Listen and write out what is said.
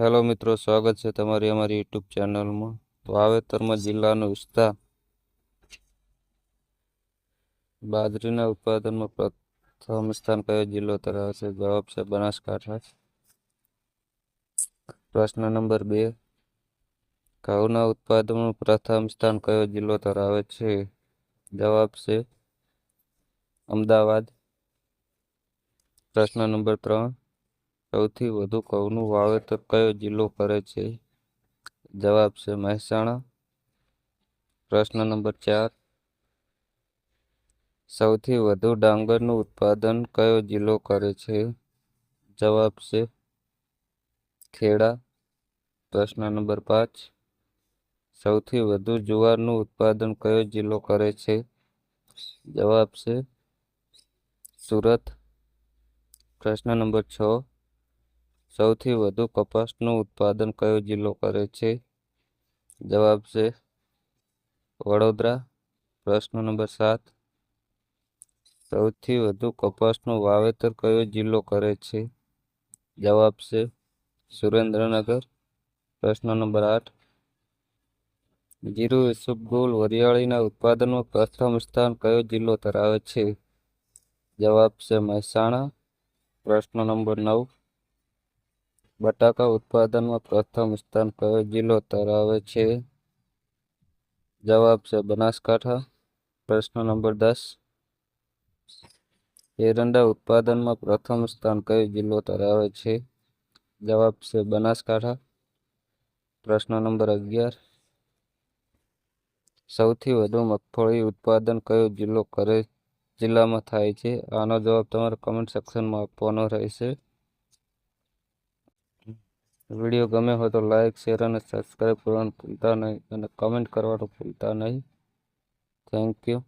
Hello મિત્રો, સ્વાગત છે તમારી અમારી યુટ્યુબ ચેનલમાં. તો વાવેતરમાં જિલ્લાનો વિસ્તાર બાજરીના ઉત્પાદનમાં પ્રથમ સ્થાન કયો જિલ્લો ધરાવે છે? જવાબ છે બનાસકાંઠા. પ્રશ્ન નંબર બે. ઘઉંના ઉત્પાદનમાં પ્રથમ સ્થાન કયો જિલ્લો ધરાવે છે? જવાબ છે અમદાવાદ. પ્રશ્ન નંબર ત્રણ. સૌથી વધુ ઘઉંનું વાવેતર કયો જિલ્લો કરે છે? જવાબ છે મહેસાણા. પ્રશ્ન નંબર ચાર. સૌથી વધુ ડાંગરનું ઉત્પાદન કયો જિલ્લો કરે છે? જવાબ છે ખેડા. પ્રશ્ન નંબર પાંચ. સૌથી વધુ જુવારનું ઉત્પાદન કયો જિલ્લો કરે છે? જવાબ છે સુરત. પ્રશ્ન નંબર છ. સૌથી વધુ કપાસનું ઉત્પાદન કયો જિલ્લો કરે છે? જવાબ છે વડોદરા. પ્રશ્ન નંબર સાત. સૌથી વધુ કપાસનું વાવેતર કયો જિલ્લો કરે છે? જવાબ છે સુરેન્દ્રનગર. પ્રશ્ન નંબર આઠ. જીરું ઇસબગુલ વરિયાળીના ઉત્પાદનમાં પ્રથમ સ્થાન કયો જિલ્લો ધરાવે છે? જવાબ છે મહેસાણા. પ્રશ્ન નંબર નવ. બટાકા ઉત્પાદનમાં પ્રથમ સ્થાન કયો જિલ્લો ધરાવે છે? જવાબ છે બનાસકાંઠા. પ્રશ્ન નંબર દસ. એરંડા ઉત્પાદનમાં પ્રથમ સ્થાન કયો જિલ્લો ધરાવે છે? જવાબ છે બનાસકાંઠા. પ્રશ્ન નંબર અગિયાર. સૌથી વધુ મગફળી ઉત્પાદન કયો જિલ્લો કરે, જિલ્લામાં થાય છે? આનો જવાબ તમારે કમેન્ટ સેક્શનમાં આપવાનો રહેશે. વીડિયો ગમે હોય તો લાઇક શેર અને સબસ્ક્રાઈબ કરવાનું ભૂલતા નહીં અને કમેન્ટ કરવાનું ભૂલતા નહીં. Thank you